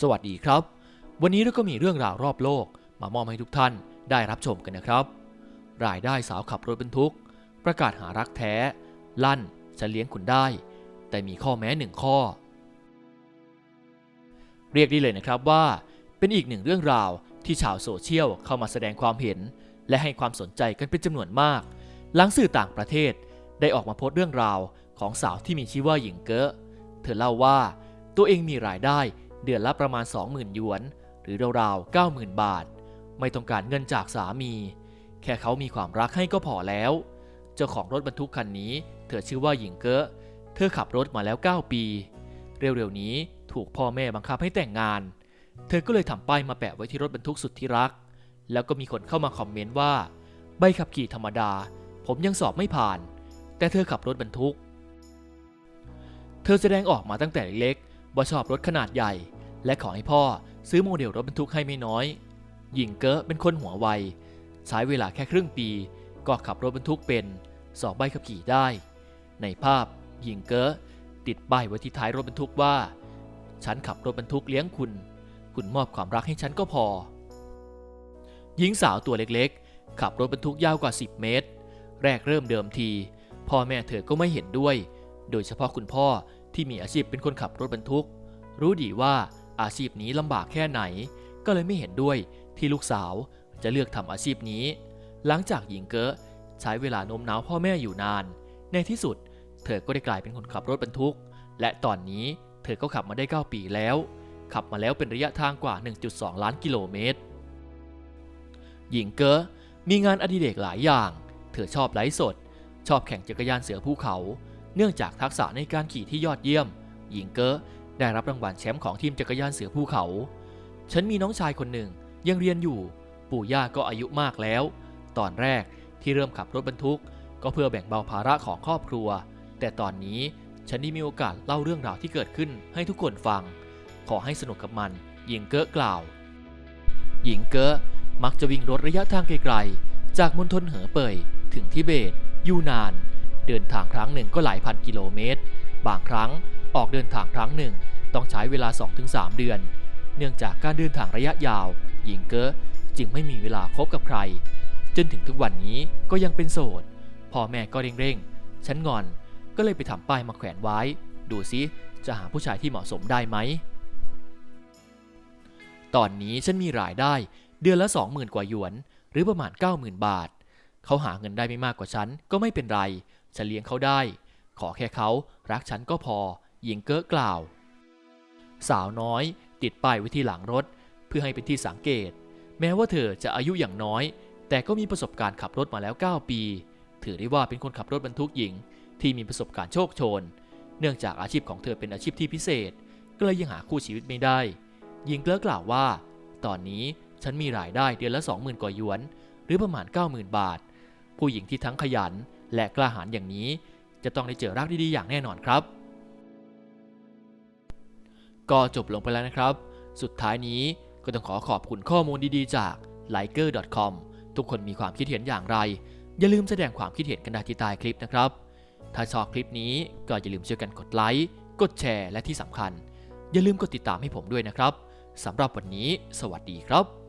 สวัสดีครับ วันนี้เราก็มีเรื่องราวรอบโลก มามอบให้ทุกท่านได้รับชมกันนะครับ รายได้สาวขับรถบรรทุก ประกาศหารักแท้ ลั่นจะเลี้ยงคุณได้ แต่มีข้อแม้หนึ่งข้อ เรียกได้เลยนะครับว่า เป็นอีกหนึ่งเรื่องราวที่ชาวโซเชียลเข้ามาแสดงความเห็น และให้ความสนใจกันเป็นจำนวนมาก หลังสื่อต่างประเทศได้ออกมาโพสต์เรื่องราวของสาวที่มีชื่อว่าหญิงเกอเธอเล่าว่าตัวเองมีรายได้ เดือนละประมาณ 20,000 หยวน หรือราวๆ 90,000 บาท ไม่ต้องการเงินจากสามี แค่เขามีความรักให้ก็พอแล้ว เจ้าของรถบรรทุกคันนี้ เธอชื่อว่าหญิงเกอเธอขับรถมาแล้ว 9 ปี เร็วๆนี้ถูกพ่อแม่บังคับให้แต่งงาน เธอก็เลยทำป้ายมาแปะไว้ที่รถบรรทุกสุดที่รัก แล้วก็มีคนเข้ามาคอมเมนต์ว่า ใบขับขี่ธรรมดา ผมยังสอบไม่ผ่าน แต่เธอขับรถบรรทุก เธอแสดงออกมาตั้งแต่เล็กว่าชอบรถขนาดใหญ่ และขอให้พ่อซื้อโมเดลรถบรรทุกให้ไม่น้อย หญิงเกอะเป็นคนหัวไวใช้เวลาแค่ครึ่งปี ก็ขับรถบรรทุกเป็นสอบใบขับขี่ได้ ในภาพหญิงเกอะติดป้ายไว้ที่ท้ายรถบรรทุกว่า ฉันขับรถบรรทุกเลี้ยงคุณ คุณมอบความรักให้ฉันก็พอ หญิงสาวตัวเล็กๆ ขับรถบรรทุกยาวกว่า 10 เมตร แรกเริ่มเดิมที พ่อแม่เธอก็ไม่เห็นด้วย โดยเฉพาะคุณพ่อที่มีอาชีพเป็นคนขับรถบรรทุก รู้ดีว่า อาชีพนี้ลำบากแค่ไหน ก็เลยไม่เห็นด้วยที่ลูกสาวจะเลือกทำอาชีพนี้ หลังจากหญิงเกอะใช้เวลาโน้มน้าวพ่อแม่อยู่นาน ในที่สุด เธอก็ได้กลายเป็นคนขับรถบรรทุก และตอนนี้เธอก็ขับมาได้ 9 ปีแล้ว ขับมาแล้วเป็นระยะทางกว่า 1.2 ล้านกิโลเมตร หญิงเกอะมีงานอดิเรกหลายอย่าง เธอชอบไลฟ์สด ชอบแข่งจักรยานเสือภูเขา เนื่องจากทักษะในการขี่ที่ยอดเยี่ยม หญิงเกอะ ได้รับรางวัลแชมป์ของทีมจักรยานเสือภูเขา ฉันมีน้องชายคนหนึ่งยังเรียนอยู่ ปู่ย่าก็อายุมากแล้ว ตอนแรกที่เริ่มขับรถบรรทุก ก็เพื่อแบ่งเบาภาระของครอบครัว แต่ตอนนี้ฉันได้มีโอกาสเล่าเรื่องราวที่เกิดขึ้นให้ทุกคนฟัง ขอให้สนุกกับมัน หญิงเกอกล่าว หญิงเกอมักจะวิ่งรถระยะทางไกลๆ จากมณฑลเหอเป่ยถึงทิเบต ยูนาน เดินทางครั้งหนึ่งก็หลายพันกิโลเมตร บางครั้งออกเดินทางครั้งหนึ่ง ต้องใช้เวลา 2-3 เดือน เนื่องจากการเดินทางระยะยาว หญิงเกอะจึงไม่มีเวลาคบกับใคร จนถึงทุกวันนี้ก็ยังเป็นโสดพ่อแม่ก็เร่งๆ ฉันงอนก็เลยไปทำป้ายมาแขวนไว้ ดูซิจะหาผู้ชายที่เหมาะสมได้ไหม ตอนนี้ฉันมีรายได้เดือนละ 20,000 กว่าหยวน หรือประมาณ 90,000 บาท เขาหาเงินได้ไม่มากกว่าฉันก็ไม่เป็นไร ฉันเลี้ยงเขาได้ ขอแค่เขารักฉันก็พอ หญิงเก้อกล่าว สาวน้อยติดป้ายไว้ที่หลังรถ เพื่อให้เป็นที่สังเกต แม้ว่าเธอจะอายุอย่างน้อย แต่ก็มีประสบการณ์ขับรถมาแล้ว 9 ปี ถือได้ว่าเป็นคนขับรถบรรทุกหญิง ที่มีประสบการณ์โชคโชน เนื่องจากอาชีพของเธอเป็นอาชีพที่พิเศษ ก็เลยยังหาคู่ชีวิตไม่ได้ หญิงเก้อกล่าวว่า ตอนนี้ฉันมีรายได้เดือนละ 20,000กว่าหยวน หรือประมาณ 90,000 บาท ผู้หญิงที่ทั้งขยันและกล้าหาญอย่างนี้ จะต้องได้เจอรักดีๆอย่างแน่นอนครับ ก็จบลงไปแล้วนะครับ สุดท้ายนี้ก็ต้องขอขอบคุณข้อมูลดีๆจาก liker.com ทุกคนมีความคิดเห็นอย่างไร อย่าลืมแสดงความคิดเห็นกันได้ที่ใต้คลิปนะครับ ถ้าชอบคลิปนี้ก็อย่าลืมช่วยกันกดไลค์กดแชร์และที่สำคัญ อย่าลืมกดติดตามให้ผมด้วยนะครับสำหรับวันนี้ สวัสดีครับ